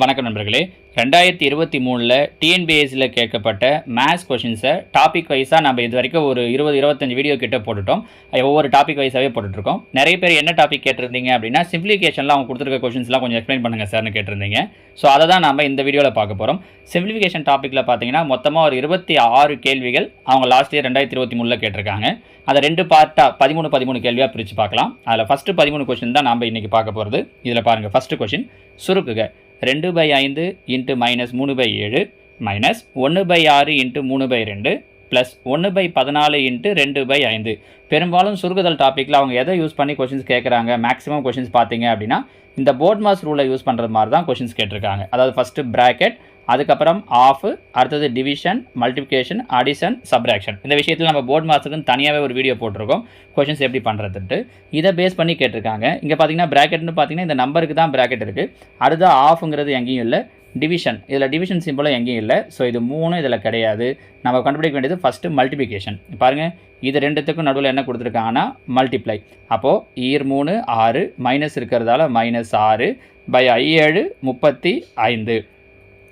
வணக்கம் நண்பர்களே. ரெண்டாயிரத்தி இருபத்தி மூணில் டிஎன்பிஎஸ்சியில் கேட்கப்பட்ட மேத்ஸ் கொஷின்ஸை டாபிக் வைஸாக நம்ம இது வரைக்கும் ஒரு இருபது இருபத்தஞ்சு வீடியோ கிட்டே போட்டுட்டோம். ஒவ்வொரு டாபிக் வைஸாகவே போட்டுட்ருக்கோம். நிறைய பேர் என்ன டாபிக் கேட்டிருந்தீங்க அப்படின்னா சிம்பிளிஃபிகேஷனில் அவங்க கொடுத்துருக்க கொஷின்ஸ்லாம் கொஞ்சம் எக்ஸ்பிளைன் பண்ணுங்கள் சார்னு கேட்டிருந்தீங்க. ஸோ அதை தான் நம்ம இந்த வீடியோவில் பார்க்க போகிறோம் சிம்பிளிஃபிகேஷன் டாப்பிக்கில் பார்த்தீங்கன்னா மொத்தமாக ஒரு இருபத்தி ஆறு கேள்விகள் அவங்க லாஸ்ட் இயர் ரெண்டாயிரத்தி இருபத்தி மூணில் கேட்டிருக்காங்க. அதை ரெண்டு பார்ட்டாக பதிமூணு பதிமூணு கேள்வியாக பிரித்து பார்க்கலாம். அதில் ஃபஸ்ட்டு பதிமூணு கொஷின் தான் நம்ம இன்றைக்கி பார்க்க போகிறது இதில் பாருங்கள் ஃபஸ்ட்டு கொஷின் சுருக்குக. ரெண்டு பை ஐந்து இன்ட்டு மைனஸ் மூணு பை ஏழு மைனஸ் ஒன்று பை ஆறு இன்ட்டு மூணு பை ரெண்டு ப்ளஸ் ஒன்று பை பதினாலு இன்ட்டு ரெண்டு பை ஐந்து. பெரும்பாலும் சுருகுதல் டாப்பிக்கில் அவங்க எதை யூஸ் பண்ணி கொஷின்ஸ் கேட்குறாங்க மேக்ஸிமம் கொஷின்ஸ் பார்த்தீங்க அப்படின்னா இந்த போர்ட் மாஸ் ரூலை யூஸ் பண்ணுறது மாதிரி தான் கொஷின்ஸ் கேட்டிருக்காங்க. அதாவது ஃபஸ்ட்டு ப்ராக்கெட் அதுக்கப்புறம் ஆஃப் அடுத்தது டிவிஷன் மல்டிப்ளிகேஷன் அடிஷன் சப்ராக்ஷன் இந்த விஷயத்தில் நம்ம போர்ட் மாஸ்டருக்குன்னு தனியாகவே ஒரு வீடியோ போட்டிருக்கோம். கொஷின்ஸ் எப்படி பண்ணுறதுன்ட்டு இதை பேஸ் பண்ணி கேட்டிருக்காங்க. இங்கே பார்த்தீங்கன்னா ப்ராக்கெட்னு பார்த்தீங்கன்னா இந்த நம்பருக்கு தான் ப்ராக்கெட் இருக்குது அடுத்து ஆஃப்ங்கிறது எங்கேயும் இல்லை. டிவிஷன் இதில் டிவிஷன் சிம்பிளும் எங்கேயும் இல்லை. ஸோ இது மூணும் இதில் கிடையாது. நம்ம கண்டுபிடிக்க வேண்டியது ஃபஸ்ட்டு மல்டிப்ளிகேஷன் பாருங்கள் இது ரெண்டுத்துக்கும் நடுவில் என்ன கொடுத்துருக்காங்கன்னா மல்டிப்ளை அப்போது ஈர் மூணு ஆறு மைனஸ் இருக்கிறதால மைனஸ் ஆறு பை ஐ ஏழு முப்பத்தி ஐந்து.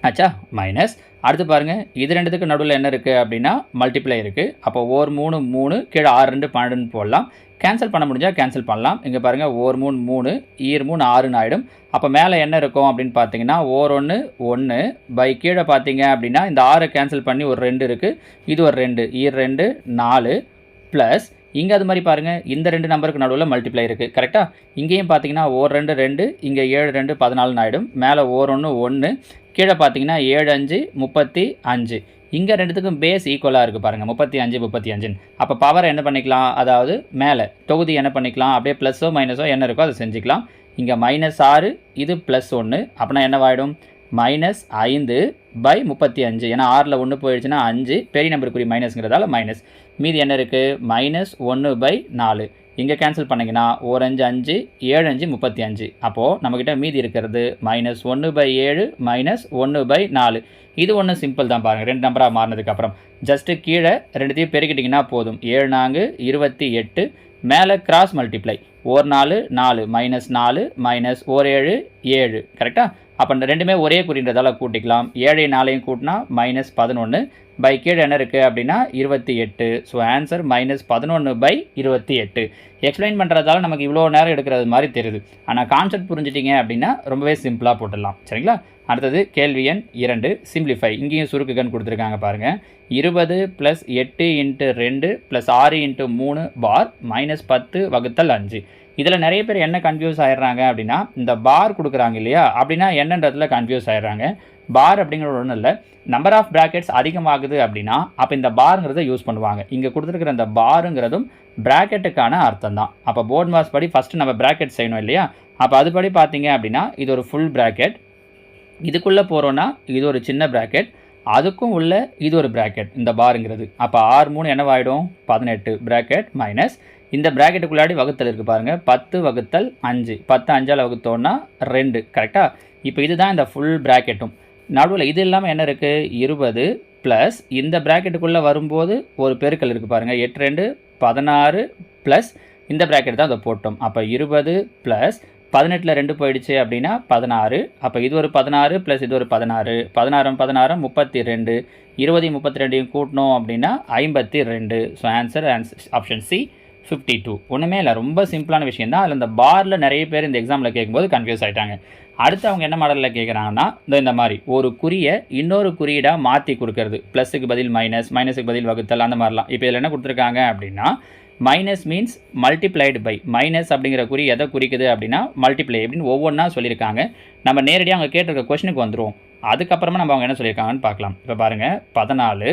ஆச்சா மைனஸ் அடுத்து பாருங்கள் இது ரெண்டுத்துக்கு நடுவில் என்ன இருக்குது அப்படின்னா மல்டிப்ளை இருக்குது அப்போ ஓர் மூணு மூணு கீழே ஆறு ரெண்டு பன்னெண்டுன்னு போடலாம். கேன்சல் பண்ண முடிஞ்சால் கேன்சல் பண்ணலாம். இங்கே பாருங்கள் ஓர் மூணு மூணு ஈர் மூணு ஆறுன்னு ஆகிடும் அப்போ மேலே என்ன இருக்கும் அப்படின்னு பார்த்தீங்கன்னா ஓர் ஒன்று ஒன்று பை கீழே பார்த்தீங்க அப்படின்னா இந்த ஆறை கேன்சல் பண்ணி ஒரு ரெண்டு இருக்குது இது ஒரு ரெண்டு ஈர் ரெண்டு நாலு ப்ளஸ் இங்கே அது மாதிரி பாருங்கள் இந்த ரெண்டு நம்பருக்கு நடுவில் மல்டிப்ளை இருக்குது கரெக்டாக இங்கேயும் பார்த்தீங்கன்னா ஓர் ரெண்டு ரெண்டு இங்கே ஏழு ரெண்டு பதினாலுன்னு ஆகிடும் மேலே ஓர் ஒன்று ஒன்று கீழே பார்த்தீங்கன்னா ஏழு அஞ்சு முப்பத்தி அஞ்சு. இங்கே ரெண்டுத்துக்கும் பேஸ் ஈக்குவலாக இருக்குது பாருங்கள் முப்பத்தி அஞ்சு முப்பத்தி அஞ்சுன்னு. அப்போ பவர் என்ன பண்ணிக்கலாம்? அதாவது மேலே. தொகுதி என்ன பண்ணிக்கலாம்? அப்படியே ப்ளஸ்ஸோ மைனஸோ என்ன இருக்கோ அதை செஞ்சுக்கலாம். இங்கே மைனஸ் ஆறு இது ப்ளஸ் ஒன்று அப்படின்னா என்னவாயிடும்? மைனஸ் ஐந்து பை முப்பத்தி அஞ்சு. ஏன்னா ஆறில் ஒன்று போயிடுச்சுன்னா அஞ்சு. பெரிய நம்பருக்குரிய மைனஸ்ங்கிறதால மைனஸ் மீதி என்ன இருக்குது மைனஸ் ஒன்று பை நாலு. இங்கே கேன்சல் பண்ணிங்கன்னா ஒரு அஞ்சு அஞ்சு ஏழு அஞ்சு முப்பத்தி அஞ்சு அப்போது நம்மக்கிட்ட மீதி இருக்கிறது மைனஸ் ஒன்று பை ஏழு மைனஸ் ஒன்று பை நாலு. இது ஒன்று சிம்பிள் தான் பாருங்கள் ரெண்டு நம்பராக மாறினதுக்கப்புறம் ஜஸ்ட்டு கீழே ரெண்டுத்தையும் பெருக்கிட்டிங்கன்னா போதும். ஏழு நான்கு இருபத்தி எட்டு. மேலே கிராஸ் மல்டிப்ளை ஓர் நாலு நாலு. மைனஸ் நாலு மைனஸ் ஓர் ஏழு ஏழு. கரெக்டாக அப்போ ரெண்டுமே ஒரே குறின்றதால கூட்டிக்கலாம். ஏழை நாளையும் கூட்டினா மைனஸ் பதினொன்று பை கீழே என்ன இருக்குது அப்படின்னா இருபத்தி எட்டு. ஸோ ஆன்சர் மைனஸ் பதினொன்று பை இருபத்தி எட்டு. எக்ஸ்பிளைன் பண்ணுறதால நமக்கு இவ்வளோ நேரம் எடுக்கிறது மாதிரி தெரியுது. ஆனால் கான்செப்ட் புரிஞ்சிட்டிங்க அப்படின்னா ரொம்பவே சிம்பிளாக போட்டுடலாம். சரிங்களா? அடுத்தது கேள்வி எண் இரண்டு. சிம்பிளிஃபை இங்கேயும் சுருக்குகன் கொடுத்துருக்காங்க பாருங்கள் இருபது ப்ளஸ் எட்டு இன்ட்டு ரெண்டு ப்ளஸ் ஆறு இன்ட்டு மூணு பார் மைனஸ் பத்து வகுத்தல் அஞ்சு. இதில் நிறைய பேர் என்ன கன்ஃபியூஸ் ஆயிடுறாங்க அப்படின்னா இந்த பார் கொடுக்குறாங்க இல்லையா? அப்படின்னா என்னன்றதுல கன்ஃபியூஸ் ஆயிடுறாங்க. பார் அப்படிங்கிறது ஒன்றும் இல்லை. நம்பர் ஆஃப் ப்ராக்கெட்ஸ் அதிகமாகுது அப்படின்னா அப்போ இந்த பாருங்கிறத யூஸ் பண்ணுவாங்க. இங்கே கொடுத்துருக்குற இந்த பாருங்கிறதும் ப்ராக்கெட்டுக்கான அர்த்தம் தான் அப்போ போர்ட் மாஸ் படி ஃபஸ்ட்டு நம்ம ப்ராக்கெட் செய்யணும் இல்லையா? அப்போ அதுபடி பார்த்தீங்க அப்படின்னா இது ஒரு ஃபுல் ப்ராக்கெட் இதுக்குள்ளே போகிறோன்னா இது ஒரு சின்ன ப்ராக்கெட் அதுக்கும் உள்ள இது ஒரு ப்ராக்கெட் இந்த பாருங்கிறது அப்போ ஆறு மூணு என்னவாயிடும்? பதினெட்டு. ப்ராக்கெட் மைனஸ் இந்த ப்ராக்கெட்டுக்குள்ளாடி வகுத்தல் இருக்குது பாருங்கள் பத்து வகுத்தல் அஞ்சு. பத்து அஞ்சால் வகுத்தோன்னா ரெண்டு. கரெக்டாக இப்போ இதுதான் இந்த ஃபுல் ப்ராக்கெட்டும் நடுவில் இது இல்லாமல் என்ன இருக்குது இருபது ப்ளஸ் இந்த ப்ராக்கெட்டுக்குள்ளே வரும்போது ஒரு பெருக்கல் இருக்குது பாருங்கள் எட்டு ரெண்டு பதினாறு ப்ளஸ் இந்த ப்ராக்கெட் தான் அதை போட்டோம். அப்போ இருபது ப்ளஸ் பதினெட்டில் ரெண்டு போயிடுச்சு அப்படின்னா பதினாறு. அப்போ இது ஒரு பதினாறு ப்ளஸ் இது ஒரு பதினாறு. பதினாறும் பதினாறும் முப்பத்தி ரெண்டு இருபதையும் முப்பத்தி ரெண்டையும் கூட்டினோம் அப்படின்னா ஐம்பத்தி ரெண்டு. So answer answer option C fifty two ஒன்றுமே இல்லை ரொம்ப சிம்பிளான விஷயம் தான் அதில் இந்த பாரில் நிறைய பேர் இந்த எக்ஸாமில் கேட்கும்போது கன்ஃபியூஸ் ஆகிட்டாங்க அடுத்து அவங்க என்ன மாடலில் கேட்குறாங்கன்னா இந்த இந்த மாதிரி. ஒரு குறியை இன்னொரு குறியீடாக மாற்றி கொடுக்கறது. ப்ளஸுக்கு பதில் மைனஸ் மைனஸுக்கு பதில் வகுத்தல் அந்த மாதிரிலாம். இப்போ இதில் என்ன கொடுத்துருக்காங்க அப்படின்னா minus means multiplied by minus அப்படிங்கிற குறி எதை குறிக்குது அப்படின்னா மல்டிப்ளை அப்படின்னு ஒவ்வொன்றா சொல்லியிருக்காங்க. நம்ம நேரடியாக அவங்க கேட்டிருக்க கொஷனுக்கு வந்துடும் அதுக்கப்புறமா நம்ம அவங்க என்ன சொல்லியிருக்காங்கன்னு பார்க்கலாம். இப்போ பாருங்கள் பதினாலு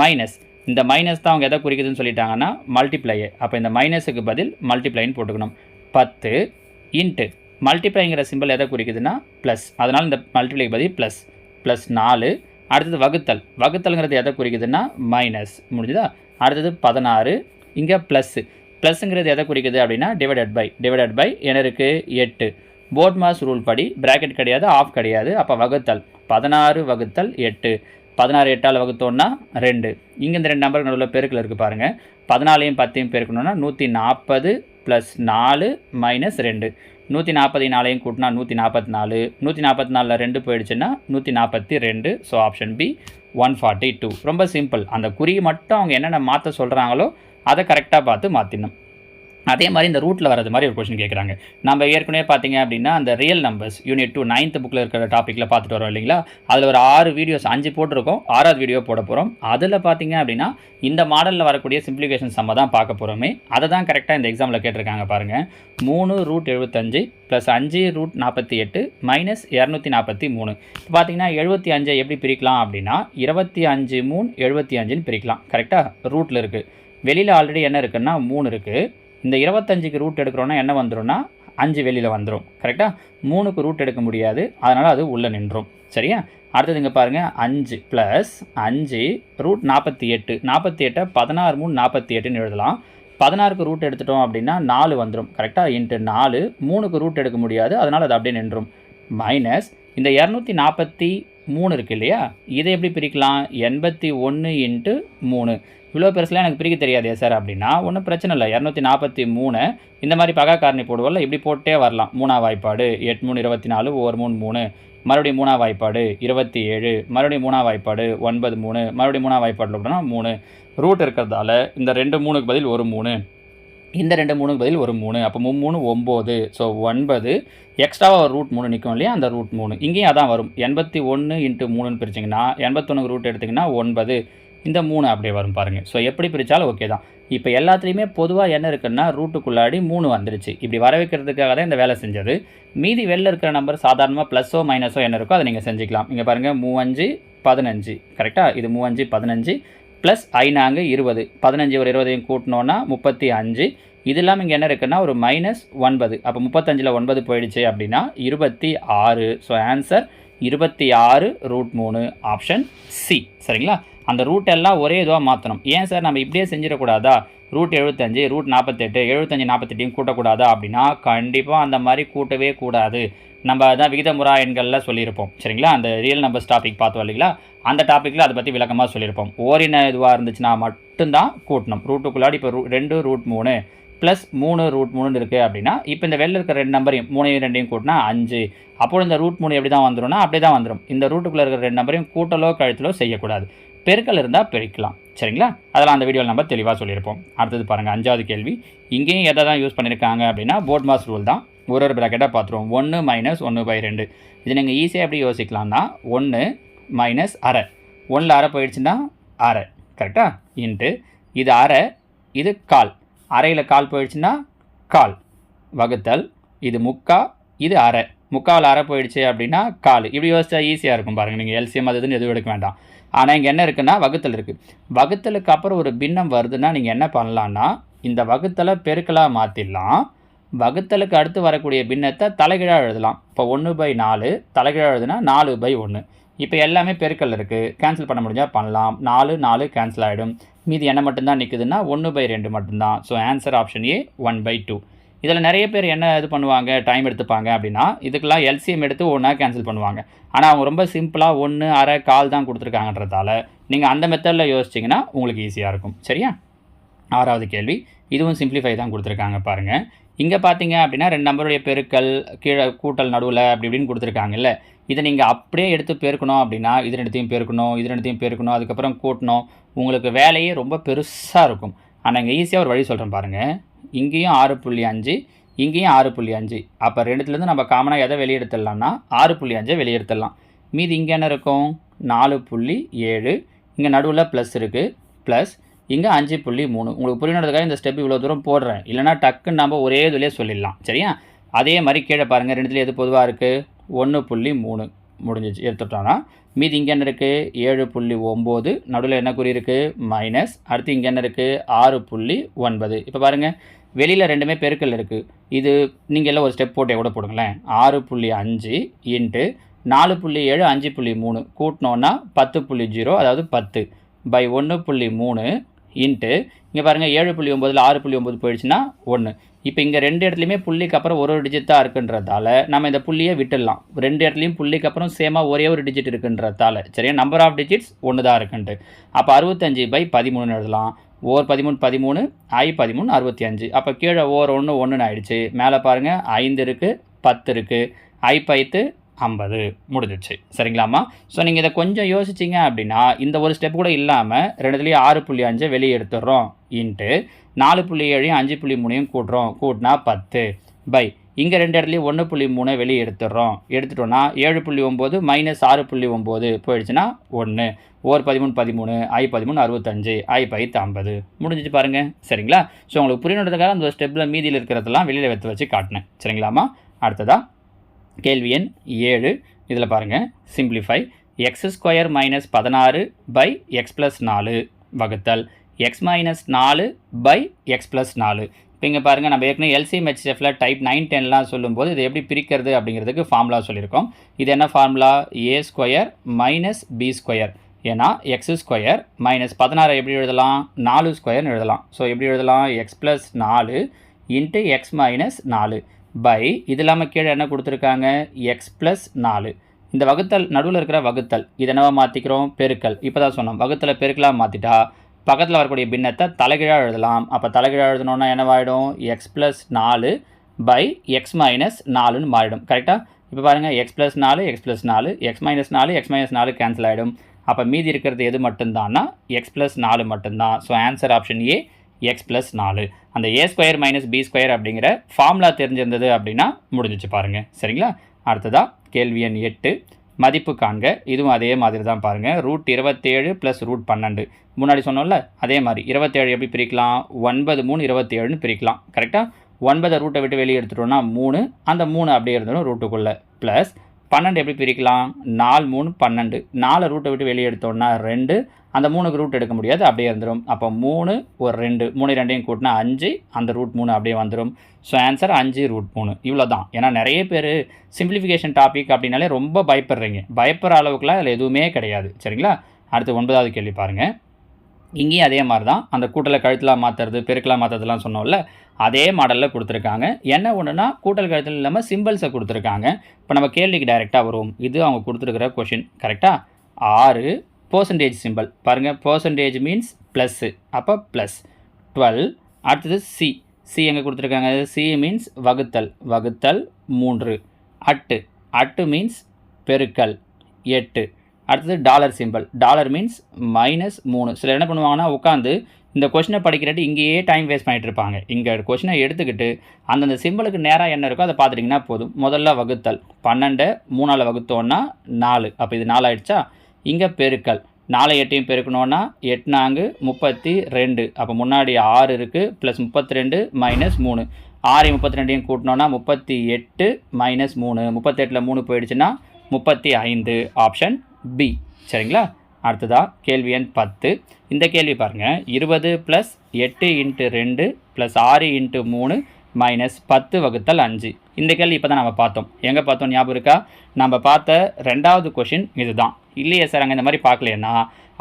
மைனஸ் இந்த மைனஸ் தான் அவங்க எதை குறிக்குதுன்னு சொல்லிட்டாங்கன்னா மல்டிப்ளையே அப்போ இந்த மைனஸுக்கு பதில் மல்டிப்ளைன்னு போட்டுக்கணும். பத்து இன்ட்டு மல்டிப்ளைங்கிற சிம்பிள் எதை குறிக்குதுன்னா ப்ளஸ் அதனால் இந்த மல்டிப்ளைக்கு பதில் ப்ளஸ் ப்ளஸ் நாலு. அடுத்தது வகுத்தல். வகுத்தல்ங்கிறது எதை குறிக்குதுன்னா மைனஸ் முடிஞ்சுதா? அடுத்தது பதினாறு. இங்கே ப்ளஸ்ஸு ப்ளஸ்ஸுங்கிறது எதை குறிக்குது அப்படின்னா டிவைடட் பை டிவைடட் பை என்ன இருக்குது எட்டு. போர்ட் மாஸ் ரூல் படி ப்ராக்கெட் கிடையாது ஆஃப் கிடையாது. அப்போ வகுத்தல். பதினாறு வகுத்தல் எட்டு. பதினாறு எட்டால் வகுத்தோன்னா ரெண்டு. இங்கே இந்த ரெண்டு நம்பருக்கு நடுவில் பெருக்கில் இருக்குது பாருங்கள் பதினாலையும் பத்தையும் பெருக்கணுன்னா நூற்றி நாற்பது ப்ளஸ் நாலு மைனஸ் ரெண்டு. நூற்றி நாற்பத்தி நாலையும் கூட்டினா நூற்றி நாற்பத்தி நாலு நூற்றி நாற்பத்தி நாலில் ரெண்டு போயிடுச்சுன்னா நூற்றி நாற்பத்தி ரெண்டு so option B one forty two ரொம்ப சிம்பிள் அந்த குறி மட்டும் அவங்க என்னென்ன மாற்ற சொல்கிறாங்களோ அதை கரெக்டாக பார்த்து மாற்றிடணும் அதே மாதிரி இந்த ரூட்டில் வரது மாதிரி ஒரு கொஸ்டின் கேட்குறாங்க நம்ம ஏற்கனவே பார்த்தீங்க அப்படின்னா அந்த real numbers unit two ninth புக்கில் இருக்கிற டாப்பிக்கில் பார்த்துட்டு வரோம் இல்லைங்களா? அதில் ஒரு ஆறு வீடியோஸ் அஞ்சு போட்டிருக்கோம். ஆறாவது வீடியோ போட போகிறோம் அதில் பார்த்தீங்க அப்படின்னா இந்த மாடலில் வரக்கூடிய சிம்பிளிஃபிகேஷன் நம்ம தான் பார்க்க போகிறோமே அதை தான் கரெக்டாக இந்த எக்ஸாமில் கேட்டிருக்காங்க பாருங்கள் மூணு ரூட் எழுபத்தஞ்சு ப்ளஸ் அஞ்சு ரூட் நாற்பத்தி எட்டு மைனஸ் இரநூத்தி நாற்பத்தி மூணு. இப்போ பார்த்தீங்கன்னா எழுபத்தி அஞ்சை எப்படி பிரிக்கலாம் அப்படின்னா இருபத்தி அஞ்சு மூணு எழுபத்தி அஞ்சுன்னு பிரிக்கலாம். கரெக்டாக ரூட்டில் இருக்குது வெளியில் ஆல்ரெடி என்ன இருக்குன்னா மூணு இருக்குது இந்த இருபத்தஞ்சுக்கு ரூட் எடுக்கிறோன்னா என்ன வந்துடும்னா அஞ்சு வெளியில் வந்துடும் கரெக்டாக மூணுக்கு ரூட் எடுக்க முடியாது அதனால் அது உள்ளே நின்றும் சரியா? அடுத்தது இங்கே பாருங்கள் அஞ்சு ப்ளஸ் அஞ்சு ரூட் நாற்பத்தி எட்டு நாற்பத்தி எட்டை பதினாறு மூணு நாற்பத்தி எட்டுன்னு எழுதலாம். பதினாறுக்கு ரூட் எடுத்துட்டோம் அப்படின்னா நாலு வந்துடும் கரெக்டாக இன்ட்டு நாலு மூணுக்கு ரூட் எடுக்க முடியாது அதனால் அது அப்படியே நின்றும். மைனஸ் இந்த இரநூத்தி நாற்பத்தி மூணு இருக்குது இல்லையா? இதை எப்படி பிரிக்கலாம்? எண்பத்தி ஒன்று இன்ட்டு மூணு. இவ்வளோ பெருசுலாம் எனக்கு பிரிக்க தெரியாதே சார் அப்படின்னா ஒன்றும் பிரச்சனை இல்லை. இரநூத்தி நாற்பத்தி மூணு இந்த மாதிரி பகா காரணி போடுவோம்ல இப்படி போட்டே வரலாம். மூணா வாய்ப்பாடு எட் மூணு இருபத்தி நாலு ஒவ்வொரு மூணு மூணு. மறுபடியும் மூணா வாய்ப்பாடு இருபத்தி ஏழு. மறுபடியும் மூணா வாய்ப்பாடு ஒன்பது மூணு. மறுபடியும் மூணா வாய்ப்பாடில் விட்டோம்னா மூணு. ரூட் இருக்கிறதால இந்த ரெண்டு மூணுக்கு பதில் ஒரு மூணு. இந்த ரெண்டு மூணுக்கு பதில் ஒரு மூணு. அப்போ மூணு மூணு ஒம்பது. ஸோ ஒன்பது. எக்ஸ்ட்ராவாக ஒரு ரூட் மூணு நிற்கும் இல்லையா? அந்த ரூட் மூணு. இங்கேயும் அதான் வரும். எண்பத்தி ஒன்று இன்ட்டு மூணுன்னு பிரிச்சிங்கன்னா எண்பத்தொன்னுக்கு ரூட் எடுத்திங்கன்னா ஒன்பது. இந்த மூணு அப்படியே வரும் பாருங்கள் ஸோ எப்படி பிரித்தாலும் ஓகே தான். இப்போ எல்லாத்துலேயுமே பொதுவாக என்ன இருக்குன்னா ரூட்டுக்குள்ளாடி மூணு வந்துருச்சு. இப்படி வர வைக்கிறதுக்காக தான் இந்த வேலை செஞ்சது. மீதி வெளில இருக்கிற நம்பர் சாதாரணமாக ப்ளஸோ மைனஸோ என்ன இருக்கோ அதை நீங்கள் செஞ்சுக்கலாம். இங்கே பாருங்கள் மூவஞ்சு பதினஞ்சு. கரெக்டாக இது மூவஞ்சு பதினஞ்சு ப்ளஸ் ஐநாங்க இருபது. பதினஞ்சு ஒரு இருபதையும் கூட்டினோன்னா முப்பத்தி அஞ்சு. இது இல்லாமல் இங்கே என்ன இருக்குன்னா ஒரு மைனஸ் ஒன்பது. அப்போ முப்பத்தஞ்சில் ஒன்பது போயிடுச்சு அப்படின்னா இருபத்தி ஆறு. ஸோ ஆன்சர் இருபத்தி ஆறு ரூட் மூணு ஆப்ஷன் சி சரிங்களா? அந்த ரூட் எல்லாம் ஒரே இதுவாக மாற்றணும் ஏன் சார் நம்ம இப்படியே செஞ்சிடக்கூடாதா? ரூட் எழுபத்தஞ்சு ரூட் நாற்பத்தெட்டு எழுபத்தஞ்சு நாற்பத்தெட்டையும் கூட்டக்கூடாதா அப்படின்னா கண்டிப்பாக அந்த மாதிரி கூட்டவே கூடாது. நம்ம அதான் விகிதமுறா எண்களில் சொல்லியிருப்போம். சரிங்களா? அந்த ரியல் நம்பர்ஸ் டாபிக் பார்த்தோம் இல்லைங்களா? அந்த டாப்பிக்கில் அதை பற்றி விளக்கமாக சொல்லியிருப்போம். ஓரின இதுவாக இருந்துச்சுன்னா மட்டும்தான் கூட்டணும். ரூட்டுக்குள்ளாடி இப்போ ரூ ரெண்டு ரூட் மூணு ப்ளஸ் மூணு ரூட் மூணுன்னு இருக்குது அப்படின்னா இப்போ இந்த வெளில இருக்கிற ரெண்டு நம்பரையும் மூணையும் ரெண்டையும் கூட்டினா அஞ்சு. அப்போ இந்த ரூட் மூணு எப்படி தான் வந்துடும்னா அப்படியே தான் வந்துடும் இந்த ரூட்டுக்குள்ளே இருக்கிற ரெண்டு நம்பரையும் கூட்டலோ கழுத்தலோ செய்யக்கூடாது. பெருக்கல் இருந்தால் பெருக்கலாம். சரிங்களா? அதெல்லாம் அந்த வீடியோவில் நம்ம தெளிவாக சொல்லியிருப்போம். அடுத்தது பாருங்கள் அஞ்சாவது கேள்வி. இங்கேயும் எதை தான் யூஸ் பண்ணியிருக்காங்க அப்படின்னா போர்ட் மாஸ் ரூல் தான். ஒரு ஒரு ப்ராக்கெட்டாக பார்த்துருவோம். ஒன்று மைனஸ் ஒன்று பை ரெண்டு. இது நீங்கள் ஈஸியாக எப்படி யோசிக்கலாம்னா ஒன்று மைனஸ் அரை. ஒன்றில் அரை போயிடுச்சுன்னா அரை. கரெக்டாக இன்ட்டு இது அரை இது கால். அரையில் கால் போயிடுச்சுன்னா கால். வகுத்தல். இது முக்கா இது அரை. முக்கால் அரை போயிடுச்சு அப்படின்னா கால். இப்படி யோசிச்சா ஈஸியாக இருக்கும் பாருங்கள் நீங்கள் எல்சிஎம் அது இதுன்னு எதுவும் எடுக்க வேண்டாம். ஆனால் இங்கே என்ன இருக்குன்னா வகுத்தல் இருக்குது வகுத்தலுக்கு அப்புறம் ஒரு பின்னம் வருதுன்னா நீங்கள் என்ன பண்ணலான்னா இந்த வகுத்தலை பெருக்கலாக மாற்றிடலாம் வகுத்தலுக்கு அடுத்து வரக்கூடிய பின்னத்தை தலைகீழாக எழுதலாம். இப்போ ஒன்று பை நாலு தலைகீழாக எழுதுனா நாலு பை ஒன்று இப்போ எல்லாமே பெருக்கல் இருக்குது கேன்சல் பண்ண முடிஞ்சால் பண்ணலாம். நாலு நாலு கேன்சல் ஆகிடும் மீதி என்ன மட்டும்தான் நிற்குதுன்னா ஒன்று பை ரெண்டு மட்டும்தான். So answer option A one by two இதில் நிறைய பேர் என்ன இது பண்ணுவாங்க டைம் எடுத்துப்பாங்க அப்படின்னா இதுக்கெல்லாம் எல்சிஎம் எடுத்து ஒன்றா கேன்சல் பண்ணுவாங்க. ஆனால் அவங்க ரொம்ப சிம்பிளாக ஒன்று அரை கால் தான் கொடுத்துருக்காங்கன்றதால நீங்கள் அந்த மெத்தடில் யோசிச்சிங்கன்னா உங்களுக்கு ஈஸியாக இருக்கும். சரியா? ஆறாவது கேள்வி. இதுவும் சிம்பிளிஃபை தான் கொடுத்துருக்காங்க பாருங்கள் இங்கே பார்த்தீங்க அப்படின்னா ரெண்டு நம்பருடைய பெருக்கல் கீழே கூட்டல் நடுவில் அப்படி இப்படின்னு கொடுத்துருக்காங்கல்ல. இதை நீங்கள் அப்படியே எடுத்து பெருக்கணும் அப்படின்னா இது ரெண்டுத்தையும் பெருக்கணும் இது ரெண்டுத்தையும் பெருக்கணும் அதுக்கப்புறம் கூட்டணும். உங்களுக்கு வேலையே ரொம்ப பெருசாக இருக்கும். ஆனால் இங்கே ஈஸியாக ஒரு வழி சொல்கிறேன் பாருங்கள் இங்கேயும் ஆறு புள்ளி அஞ்சு இங்கேயும் ஆறு புள்ளி அஞ்சு. அப்போ ரெண்டுத்துலேருந்து நம்ம காமனாக எதை வெளியெடுத்துடலாம்னா ஆறு புள்ளி அஞ்சை வெளியெடுத்துடலாம். மீதி இங்கே என்ன இருக்கும்? நாலு புள்ளி ஏழு. இங்கே நடுவில் ப்ளஸ் இருக்குது ப்ளஸ் இங்கே அஞ்சு புள்ளி மூணு. உங்களுக்கு புரியணுறதுக்காக இந்த ஸ்டெப் இவ்வளோ தூரம் போடுறேன். இல்லைனா டக்குன்னு நம்ம ஒரே இதுலேயே சொல்லிடலாம். சரியா? அதே மாதிரி கீழே பாருங்கள் ரெண்டுத்துலேயும் எது பொதுவாக இருக்குது ஒன்று புள்ளி மூணு. முடிஞ்சிச்சு. எடுத்துட்டோன்னா மீதி இங்கே என்ன இருக்குது ஏழு புள்ளி ஒம்பது. நடுவில் என்ன குறி இருக்குது மைனஸ். அடுத்து இங்கே என்ன இருக்குது ஆறு புள்ளி ஒன்பது. இப்போ பாருங்கள் வெளியில் ரெண்டுமே பெருக்கல் இருக்குது இது நீங்கள் எல்லாம் ஒரு ஸ்டெப் போட்டே கூட போடுங்களேன் ஆறு புள்ளி அஞ்சு இன்ட்டு நாலு புள்ளி ஏழு அஞ்சு புள்ளி மூணு. கூட்டினோன்னா பத்து புள்ளி ஜீரோ அதாவது பத்து. பை ஒன்று புள்ளி மூணு இன்ட்டு இங்கே பாருங்கள் ஏழு புள்ளி ஒம்பதில் ஆறு புள்ளி ஒம்பது போயிடுச்சுன்னா ஒன்று இப்போ இங்கே ரெண்டு இடத்துலையுமே புள்ளிக்கு அப்புறம் ஒரு ஒரு டிஜிட் தான் இருக்குன்றதால நம்ம இந்த புள்ளியை விட்டுடலாம். ரெண்டு இடத்துலையும் புள்ளிக்கு அப்புறம் சேமாக ஒரே ஒரு டிஜிட் இருக்குன்றதால. சரியா? நம்பர் ஆஃப் டிஜிட்ஸ் ஒன்று தான் இருக்குன்ட்டு. அப்போ அறுபத்தஞ்சு பை பதிமூணுன்னு எழுதலாம். ஓர் பதிமூணு பதிமூணு ஐ பதிமூணு அறுபத்தி அஞ்சு. அப்போ கீழே ஓர் ஒன்று ஒன்றுன்னு ஆயிடுச்சு. மேலே பாருங்கள் ஐந்து இருக்குது பத்து இருக்குது ஐ பைத்து ஐம்பது முடிஞ்சிடுச்சு. சரிங்களாம்மா? ஸோ நீங்கள் இதை கொஞ்சம் யோசிச்சிங்க அப்படின்னா இந்த ஒரு ஸ்டெப் கூட இல்லாமல் ரெண்டுத்துலேயும் ஆறு புள்ளி அஞ்சை வெளியே எடுத்துடுறோம். இன்ட்டு நாலு புள்ளி ஏழையும் அஞ்சு புள்ளி மூணையும் கூட்டுறோம். கூட்டினா பத்து. பை இங்கே ரெண்டு இடத்துலையும் ஒன்று புள்ளி மூணை வெளியே எடுத்துடுறோம். எடுத்துட்டோன்னா ஏழு புள்ளி ஒம்பது மைனஸ் ஆறு புள்ளி ஒம்பது போயிடுச்சுன்னா ஒன்று ஓர் பதிமூணு பதிமூணு ஐ பதிமூணு அறுபத்தஞ்சு ஐ பைத்து ஐம்பது. முடிஞ்சிச்சு பாருங்கள் சரிங்களா? ஸோ உங்களுக்கு புரியணுன்றதுக்காக அந்த ஸ்டெப்பில் மீதியில் இருக்கிறதெல்லாம் வெளியில் எடுத்து வச்சு காட்டினேன். சரிங்களாம்மா? அடுத்ததாக கேள்வி எண் ஏழு. இதில் பாருங்கள் சிம்பிளிஃபை எக்ஸ் ஸ்கொயர் மைனஸ் பதினாறு பை எக்ஸ் ப்ளஸ் நாலு. வகுத்தல். எக்ஸ் மைனஸ் நாலு பை எக்ஸ் ப்ளஸ் நாலு. இப்போ இங்கே பாருங்கள் நம்ம ஏற்கனவே எல்சிஎம்ஹெச்எஃப்ல டைப் நைன் டென்லாம் சொல்லும்போது இது எப்படி பிரிக்கிறது அப்படிங்கிறதுக்கு ஃபார்முலா சொல்லியிருக்கோம். இது என்ன formula a square minus b square ஏன்னா எக்ஸ் ஸ்கொயர் மைனஸ் பதினாறு எப்படி எழுதலாம்? நாலு ஸ்கொயர்னு எழுதலாம். ஸோ எப்படி எழுதலாம்? எக்ஸ் ப்ளஸ் நாலு இன்ட்டு எக்ஸ் மைனஸ் நாலு. பை. இது இல்லாமல் கீழே என்ன கொடுத்துருக்காங்க? எக்ஸ் ப்ளஸ் நாலு. இந்த வகுத்தல் நடுவில் இருக்கிற வகுத்தல் இதை என்னவா மாற்றிக்கிறோம் பெருக்கல். இப்போ தான் சொன்னோம். வகுத்தலை பெருக்கலாக மாற்றிட்டா பக்கத்தில் வரக்கூடிய பின்னத்தை தலைகீழாக எழுதலாம். அப்போ தலைகீழாக எழுதணுன்னா என்னவாயிடும்? எக்ஸ் ப்ளஸ் நாலு பை எக்ஸ் மைனஸ் நாலுன்னு மாறிடும். கரெக்டாக இப்போ பாருங்கள் எக்ஸ் ப்ளஸ் நாலு எக்ஸ் ப்ளஸ் நாலு எக்ஸ் மைனஸ் நாலு எக்ஸ் மைனஸ் நாலு கேன்சல் ஆகிடும் அப்போ மீதி இருக்கிறது எது மட்டும்தான்னா எக்ஸ் ப்ளஸ் நாலு மட்டும்தான். So answer option A x plus நாலு. அந்த a square minus b square அப்படிங்கிற ஃபார்முலா தெரிஞ்சிருந்தது அப்படின்னா முடிஞ்சிச்சு பாருங்கள் சரிங்களா? அடுத்ததாக கேள்வி எண் எட்டு. மதிப்பு காண்க. இதுவும் அதே மாதிரி தான் பாருங்கள் ரூட் இருபத்தேழு ப்ளஸ் ரூட் பன்னெண்டு. முன்னாடி சொன்னோம்ல அதே மாதிரி. இருபத்தேழு எப்படி பிரிக்கலாம்? ஒன்பது மூணு இருபத்தேழுன்னு பிரிக்கலாம். கரெக்டாக ஒன்பதை ரூட்டை விட்டு வெளியே எடுத்துட்டோம்னா மூணு. அந்த மூணு அப்படியே இருந்துடும் ரூட்டுக்குள்ளே ப்ளஸ் பன்னெண்டு எப்படி பிரிக்கலாம்? நாலு மூணு பன்னெண்டு. நாலு ரூட்டை விட்டு வெளியே எடுத்தோம்னா ரெண்டு. அந்த மூணுக்கு ரூட் எடுக்க முடியாது அப்படியே இருந்துடும் அப்போ மூணு ஒரு ரெண்டு. மூணு ரெண்டையும் கூட்டினா அஞ்சு. அந்த ரூட் மூணு அப்படியே வந்துடும் ஸோ ஆன்சர் அஞ்சு ரூட் மூணு. இவ்வளோ தான் ஏன்னா நிறைய பேர் சிம்பிளிஃபிகேஷன் டாபிக் அப்படின்னாலே ரொம்ப பயப்படுறீங்க. பயப்படுற அளவுக்குலாம் அதில் எதுவுமே கிடையாது. சரிங்களா? அடுத்து ஒன்பதாவது கேள்வி பாருங்கள் இங்கேயும் அதே மாதிரி தான் அந்த கூட்டலை கழுத்தலாக மாற்றுறது பெருக்கலாக மாற்றுறதுலாம் சொன்னோம்ல அதே மாடலில் கொடுத்துருக்காங்க. என்ன ஒன்றுனா கூட்டல் கழுத்தில் இல்லாமல் சிம்பிள்ஸை கொடுத்துருக்காங்க. இப்போ நம்ம கேள்விக்கு டைரெக்டாக வருவோம். இது அவங்க கொடுத்துருக்கிற கொஷின் கரெக்டாக ஆறு பர்சன்டேஜ் சிம்பிள் பாருங்கள் பர்சன்டேஜ் மீன்ஸ் ப்ளஸ்ஸு அப்போ ப்ளஸ் டுவெல் அடுத்தது சி சி எங்கே கொடுத்துருக்காங்க? சி மீன்ஸ் வகுத்தல். வகுத்தல் மூன்று. அட்டு. அட்டு மீன்ஸ் பெருக்கல். எட்டு. அடுத்தது dollar simple dollar means minus மூணு. சில என்ன பண்ணுவாங்கன்னா உட்காந்து இந்த கொஷினை படிக்கிறட்டு இங்கேயே டைம் வேஸ்ட் பண்ணிட்டு இருப்பாங்க. இங்கே கொஷினை எடுத்துக்கிட்டு அந்தந்த சிம்பிளுக்கு நேராக என்ன இருக்கோ அதை பார்த்துட்டிங்கன்னா போதும். முதல்ல வகுத்தல். பன்னெண்டை மூணால் வகுத்தோன்னா நாலு. அப்போ இது நாலு ஆயிடுச்சா? இங்கே பெருக்கல். நாலு எட்டையும் பெருக்கணுன்னா நான்கு முப்பத்தி ரெண்டு. அப்போ முன்னாடி ஆறு இருக்குது ப்ளஸ் முப்பத்தி ரெண்டு மைனஸ் மூணு. ஆறு முப்பத்தி ரெண்டையும் கூட்டினோன்னா முப்பத்தி எட்டு மைனஸ் மூணு. முப்பத்தெட்டில் மூணு போயிடுச்சுன்னா முப்பத்தி ஐந்து. ஆப்ஷன் பி சரிங்களா? அடுத்ததா கேள்வி எண் பத்து. இந்த கேள்வி பாருங்கள் இருபது ப்ளஸ் எட்டு இன்ட்டு ரெண்டு ப்ளஸ் ஆறு இன்ட்டு மூணு மைனஸ் பத்து வகுத்தல் அஞ்சு. இந்த கேள்வி இப்போ தான் நம்ம பார்த்தோம். எங்கே பார்த்தோம்? ஞாபகம் இருக்கா? நம்ம பார்த்த ரெண்டாவது கொஷின் இதுதான். இல்லையே சார் அங்கே இந்த மாதிரி பார்க்கலைன்னா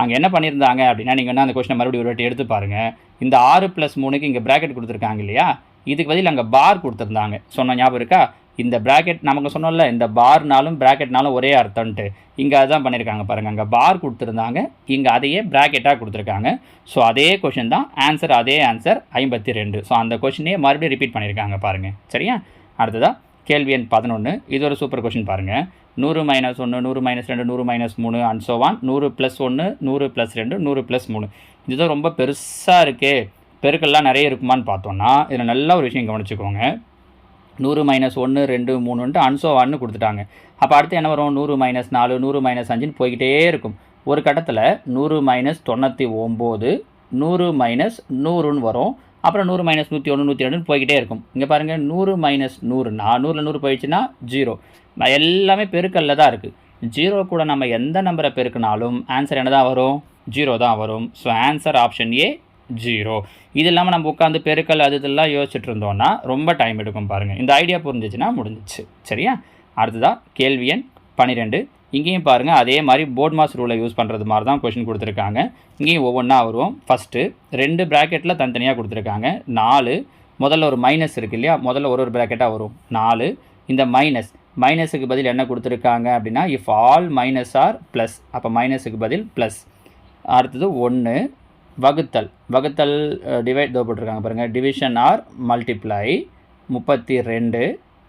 அங்கே என்ன பண்ணியிருந்தாங்க அப்படின்னா நீங்கள் வந்து அந்த கொஷினை மறுபடியும் ஒரு வாட்டி எடுத்து பாருங்கள் இந்த ஆறு ப்ளஸ் மூணுக்கு இங்கே ப்ராக்கெட் கொடுத்துருக்காங்க இல்லையா? இதுக்கு பதில் அங்கே பார் கொடுத்துருந்தாங்க. சொன்ன ஞாபகம் இருக்கா? இந்த ப்ராக்கெட் நமக்கு சொன்னோம்ல இந்த பார்னாலும் ப்ராக்கெட்னாலும் ஒரே அர்த்தம்ன்ட்டு. இங்கே அதுதான் பண்ணியிருக்காங்க பாருங்கள் அங்கே பார் கொடுத்துருந்தாங்க இங்கே அதையே ப்ராக்கெட்டாக கொடுத்துருக்காங்க. ஸோ அதே கொஷின் தான் ஆன்சர் அதே ஆன்சர் ஐம்பத்தி ரெண்டு ஸோ அந்த கொஷினே மறுபடியும் ரிப்பீட் பண்ணியிருக்காங்க பாருங்கள் சரியா? அடுத்ததாக கேள்வி எண் பதினொன்று இது ஒரு சூப்பர் கொஷின் பாருங்கள் நூறு மைனஸ் ஒன்று நூறு மைனஸ் ரெண்டு நூறு மைனஸ் மூணு அண்ட் ஸோ ஒன் நூறு ப்ளஸ் ஒன்று நூறு ப்ளஸ் ரெண்டு நூறு ப்ளஸ் மூணு. இதுதான் ரொம்ப பெருசாக இருக்கே. பெருக்கெல்லாம் நிறைய இருக்குமான்னு பார்த்தோன்னா இதில் நல்ல ஒரு விஷயம் கவனிச்சுக்கோங்க. நூறு மைனஸ் ஒன்று ரெண்டு மூணுன்ட்டு அன்சோவான்னு கொடுத்துட்டாங்க. அப்போ அடுத்து என்ன வரும்? நூறு மைனஸ் நாலு நூறு மைனஸ் அஞ்சுன்னு போய்கிட்டே இருக்கும். ஒரு கட்டத்தில் நூறு மைனஸ் தொண்ணூற்றி ஒம்பது நூறு மைனஸ் நூறுன்னு வரும். அப்புறம் நூறு மைனஸ் நூற்றி ஒன்று நூற்றி ரெண்டுன்னு போய்கிட்டே இருக்கும். இங்கே பாருங்கள் நூறு மைனஸ் நூறு நான் நூறில் நூறு போயிடுச்சுன்னா ஜீரோ எல்லாமே பெருக்கல்ல தான் இருக்குது ஜீரோ கூட நம்ம எந்த நம்பரை பெருக்கினாலும் ஆன்சர் என்ன தான் வரும்? ஜீரோ தான் வரும். So answer option A zero. இது இல்லாமல் நம்ம உட்காந்து பெருக்கல் அது இதெல்லாம் யோசிச்சுட்டு இருந்தோம்னா ரொம்ப டைம் எடுக்கும் பாருங்கள் இந்த ஐடியா புரிஞ்சிச்சுன்னா முடிஞ்சிச்சு. சரியா? அடுத்ததாக கேள்வி எண் பன்னிரெண்டு இங்கேயும் பாருங்கள் அதே மாதிரி போர்ட் மாஸ் ரூலை யூஸ் பண்ணுறது மாதிரி தான் கொஷின் கொடுத்துருக்காங்க. இங்கேயும் ஒவ்வொன்றா வருவோம். ஃபஸ்ட்டு ரெண்டு ப்ராக்கெட்டில் தனித்தனியாக கொடுத்துருக்காங்க. நாலு முதல்ல ஒரு மைனஸ் இருக்குது இல்லையா? முதல்ல ஒரு ஒரு ப்ராக்கெட்டாக வரும். நாலு இந்த மைனஸ் மைனஸுக்கு பதில் என்ன கொடுத்துருக்காங்க அப்படின்னா if all minus are plus அப்போ மைனஸுக்கு பதில் ப்ளஸ் அடுத்தது ஒன்று வகுத்தல். வகுத்தல் டிவைட் தோ போட்டிருக்காங்க பாருங்கள் டிவிஷன் ஆர் மல்டிப்ளை முப்பத்தி ரெண்டு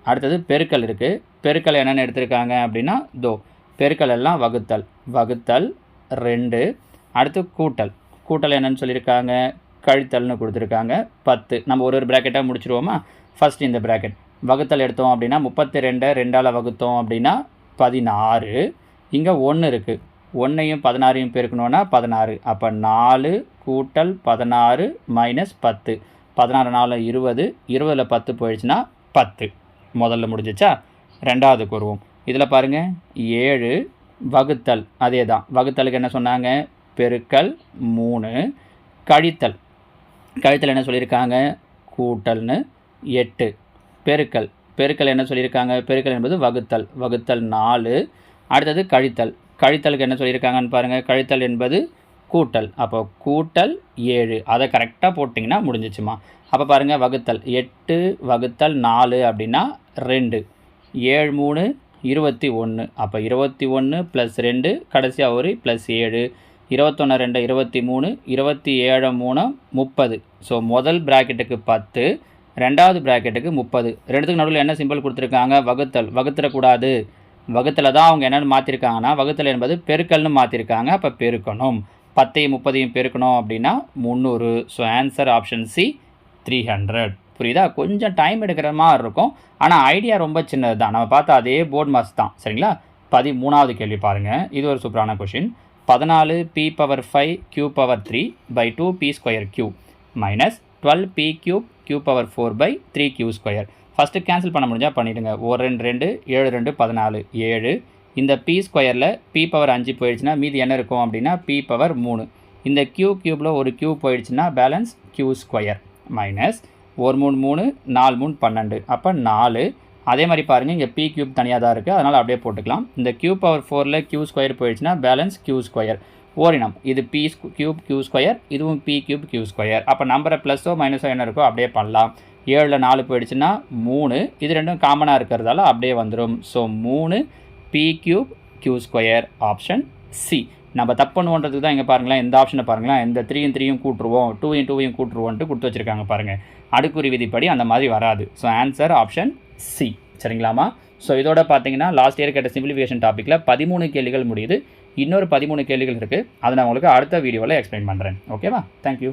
அடுத்தது பெருக்கல் இருக்குது பெருக்கல் என்னென்னு எடுத்திருக்காங்க அப்படின்னா தோ பெருக்கல் எல்லாம் வகுத்தல். வகுத்தல் ரெண்டு. அடுத்து கூட்டல். கூட்டல் என்னன்னு சொல்லியிருக்காங்க? கழித்தல்னு கொடுத்துருக்காங்க. பத்து. நம்ம ஒரு ஒரு ப்ராக்கெட்டாக முடிச்சிருவோமா? ஃபஸ்ட் இந்த ப்ராக்கெட் வகுத்தல் எடுத்தோம் அப்படின்னா முப்பத்தி ரெண்டை ரெண்டால் வகுத்தோம் அப்படின்னா பதினாறு. இங்கே ஒன்று இருக்குது ஒன்றையும் பதினாறையும் பெருக்கணுன்னா பதினாறு. அப்போ நாலு கூட்டல் பதினாறு மைனஸ் பத்து. பதினாறு நாலு இருபது. இருபதில் பத்து போயிடுச்சுன்னா பத்து. முதல்ல முடிஞ்சிச்சா? ரெண்டாவதுக்கு வருவோம். இதில் பாருங்கள் ஏழு வகுத்தல். அதே தான் வகுத்தலுக்கு என்ன சொன்னாங்க? பெருக்கல் மூணு கழித்தல். கழித்தல் என்ன சொல்லியிருக்காங்க? கூட்டல்னு எட்டு. பெருக்கல். பெருக்கல் என்ன சொல்லியிருக்காங்க? பெருக்கல் என்பது வகுத்தல். வகுத்தல் நாலு. அடுத்தது கழித்தல். கழித்தலுக்கு என்ன சொல்லியிருக்காங்கன்னு பாருங்கள் கழித்தல் என்பது கூட்டல். அப்போ கூட்டல் ஏழு. அதை கரெக்டாக போட்டிங்கன்னா முடிஞ்சிச்சுமா. அப்போ பாருங்கள் வகுத்தல். எட்டு வகுத்தல் நாலு அப்படின்னா ரெண்டு. ஏழு மூணு இருபத்தி ஒன்று. அப்போ இருபத்தி ஒன்று ப்ளஸ் ரெண்டு கடைசியாக ஒரு ப்ளஸ் ஏழு. இருபத்தொன்று ரெண்டு இருபத்தி மூணு இருபத்தி ஏழு மூணு முப்பது. ஸோ முதல் ப்ராக்கெட்டுக்கு பத்து ரெண்டாவது ப்ராக்கெட்டுக்கு முப்பது. ரெண்டுத்துக்கு நடுவில் என்ன சிம்பிள் கொடுத்துருக்காங்க? வகுத்தல். வகுத்துறக்கூடாது வகுத்தில் தான் அவங்க என்னென்னு மாற்றிருக்காங்கன்னா வகுத்தல் என்பது பெருக்கல்னு மாற்றிருக்காங்க அப்போ பெருக்கணும். பத்தையும் முப்பதையும் பெருக்கணும் அப்படின்னா முந்நூறு. So answer option C three hundred புரியுதா? கொஞ்சம் டைம் எடுக்கிற மாதிரி இருக்கும். ஆனால் ஐடியா ரொம்ப சின்னது தான். நம்ம பார்த்தா அதே போர்ட் மாஸ் தான். சரிங்களா? பதிமூணாவது கேள்வி பாருங்கள் இது ஒரு சூப்பரான கொஷின் பதினாலு p power five q power three by two p square q minus twelve p cube q power four by three q square first cancel பண்ண முடிஞ்சால் பண்ணிவிடுங்க ஒரு ரெண்டு ரெண்டு ஏழு ரெண்டு பதினாலு ஏழு. இந்த பி ஸ்கொயரில் பி பவர் அஞ்சு போயிடுச்சுன்னா மீதி என்ன இருக்கும் அப்படின்னா பி பவர் மூணு. இந்த கியூ க்யூப்பில் ஒரு கியூ போயிடுச்சுன்னா பேலன்ஸ் கியூ ஸ்கொயர் மைனஸ் ஒரு மூணு மூணு நாலு மூணு பன்னெண்டு. அப்போ நாலு. அதே மாதிரி பாருங்கள் இங்கே பி கியூப் தனியாக தான் இருக்குது அதனால் அப்படியே போட்டுக்கலாம். இந்த கியூ பவர் ஃபோரில் கியூ ஸ்கொயர் போயிடுச்சுன்னா பேலன்ஸ் கியூ ஸ்கொயர் ஓரினம். இது பி கியூப் கியூ ஸ்கொயர் இதுவும் பி கியூப் கியூ ஸ்கொயர் அப்போ நம்பரை ப்ளஸோ மைனஸோ என்ன இருக்கோ அப்படியே பண்ணலாம். ஏழில் நாலு போயிடுச்சுன்னா மூணு. இது ரெண்டும் காமனாக இருக்கிறதால அப்படியே வந்துடும் ஸோ மூணு p cube q square option C நம்ம தப்பு பண்ணுவோன்றதுக்கு தான் இங்கே பாருங்களேன் இந்த ஆப்ஷனை பாருங்களேன். இந்த த்ரீயும் த்ரீயும் கூட்டுருவோம். டூயும் டூவையும் கூட்டுருவோன்ட்டு கொடுத்து வச்சுருக்காங்க பாருங்கள் அடுக்குறி விதிப்படி அந்த மாதிரி வராது. ஸோ ஆன்சர் ஆப்ஷன் சி சரிங்களாமா ஸோ இதோட பார்த்தீங்கன்னா லாஸ்ட் இயர் கேட்ட சிம்பிளிஃபிகேஷன் டாப்பிக்கில் பதிமூணு கேள்விகள் முடியுது. இன்னொரு பதிமூணு கேள்விகள் இருக்குது அதை நான் உங்களுக்கு அடுத்த வீடியோவில் எக்ஸ்பிளைன் பண்ணுறேன் ஓகேவா தேங்க்யூ